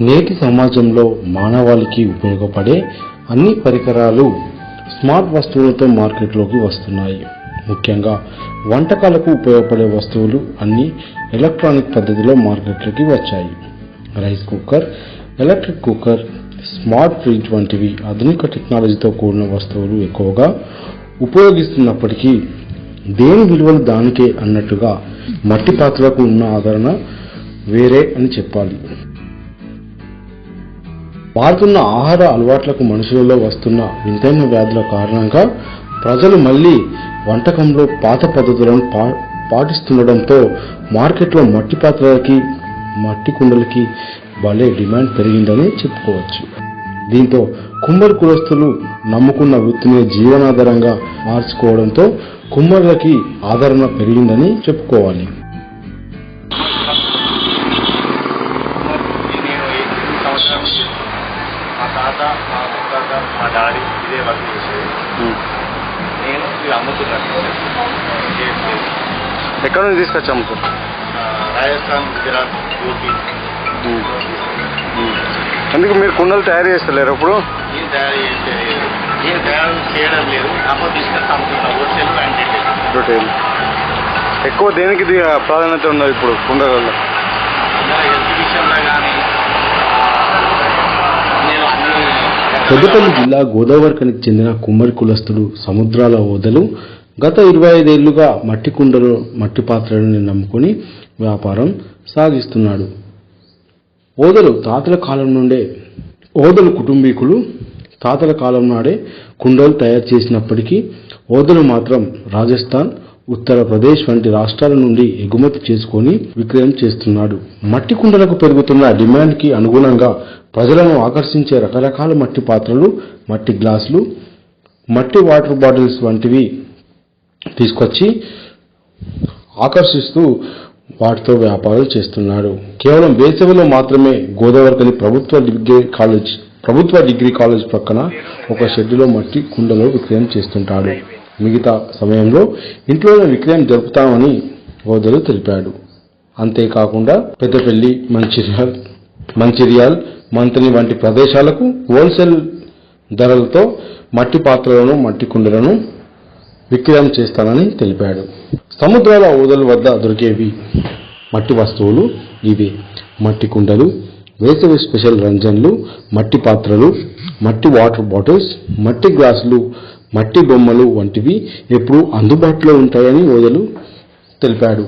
నేటి సమాజంలో మానవాళికి ఉపయోగపడే అన్ని పరికరాలు స్మార్ట్ వస్తువులతో మార్కెట్లోకి వస్తున్నాయి. ముఖ్యంగా వంటకాలకు ఉపయోగపడే వస్తువులు అన్ని ఎలక్ట్రానిక్ పద్ధతిలో మార్కెట్లోకి వచ్చాయి. Rice cooker electric cooker smart fridge వంటివి ఆధునిక టెక్నాలజీతో కూడిన వస్తువులు ఎక్కువగా ఉపయోగిస్తున్నప్పటికీ దేని విలువలు దానికే అన్నట్టుగా మట్టి పాత్రలకు ఉన్న ఆదరణ వేరే అని చెప్పాలి. మారుతున్న ఆహార అలవాట్లకు మనుషులలో వస్తున్న వింతైన వ్యాధుల కారణంగా ప్రజలు మళ్ళీ వంటకంలో పాత పద్ధతులను పా పాటిస్తుండడంతో మార్కెట్లో మట్టి పాత్రలకి మట్టి కుండలకి భలే డిమాండ్ పెరిగిందని చెప్పుకోవచ్చు. దీంతో కుమ్మరి కులస్తులు నమ్ముకున్న వృత్తిని జీవనాధారంగా మార్చుకోవడంతో కుమ్మరులకి ఆదరణ పెరిగిందని చెప్పుకోవాలి. మా తాత మా ముత్తాత మా డాడీ ఇదే వర్క్ చేసేది. నేను ఇది అమ్ముతున్నాను. ఎక్కడ నుంచి తీసుకొచ్చాము సార్ ఆ, రాజస్థాన్ గుజరాత్ యూపీ. అందుకు మీరు కుండలు తయారు చేస్తలేరు అప్పుడు? నేను తయారు చేసేది నేను తయారు చేయడం లేదు. అమ్మ తీసుకొచ్చి అమ్ముతున్నా. హోల్సేల్ ఎక్కువ దేనికి ప్రాధాన్యత ఉన్నది ఇప్పుడు కుండలలో? పెద్దపల్లి జిల్లా గోదావరికనికి చెందిన కుమ్మరి కులస్తుడు సముద్రాల ఓదలు గత ఇరవై ఐదేళ్ళుగా మట్టి కుండలు మట్టి పాత్రలను నమ్ముకొని వ్యాపారం సాగిస్తున్నాడు. ఓదలు తాతల కాలం నుండే ఓదలు కుటుంబీకులు తాతల కాలం నాడే కుండలు తయారు చేసినప్పటికీ ఓదలు మాత్రం రాజస్థాన్ ఉత్తరప్రదేశ్ వంటి రాష్ట్రాల నుండి ఎగుమతి చేసుకొని విక్రయం చేస్తున్నాడు. మట్టి కుండలకు పెరుగుతున్న డిమాండ్కి అనుగుణంగా ప్రజలను ఆకర్షించే రకరకాల మట్టి పాత్రలు మట్టి గ్లాసులు మట్టి వాటర్ బాటిల్స్ వంటివి తీసుకొచ్చి ఆకర్షిస్తూ వాటితో వ్యాపారం చేస్తున్నాడు. కేవలం వేసవిలో మాత్రమే గోదావరికని ప్రభుత్వ డిగ్రీ కాలేజ్ ప్రభుత్వ డిగ్రీ కాలేజ్ పక్కన ఒక షెడ్డులో మట్టి కుండలో విక్రయం చేస్తుంటాడు. మిగతా సమయంలో ఇంట్లోనే విక్రయం జరుపుతామని ఓదలు తెలిపాడు. అంతేకాకుండా పెద్దపల్లి మంచిర్యాల్ మంచిర్యాల్ మంత్రి వంటి ప్రదేశాలకు హోల్సేల్ ధరలతో మట్టి పాత్రలను మట్టి కుండలను విక్రయం చేస్తానని తెలిపాడు. సముద్రాల ఓదల వద్ద దొరికేవి మట్టి వస్తువులు ఇవి. మట్టి కుండలు వేసవి స్పెషల్ రంజన్లు మట్టి పాత్రలు మట్టి వాటర్ బాటిల్స్ మట్టి గ్లాసులు మట్టి బొమ్మలు వంటివి ఎప్పుడూ అందుబాటులో ఉంటాయని ఓదలు తెలిపాడు.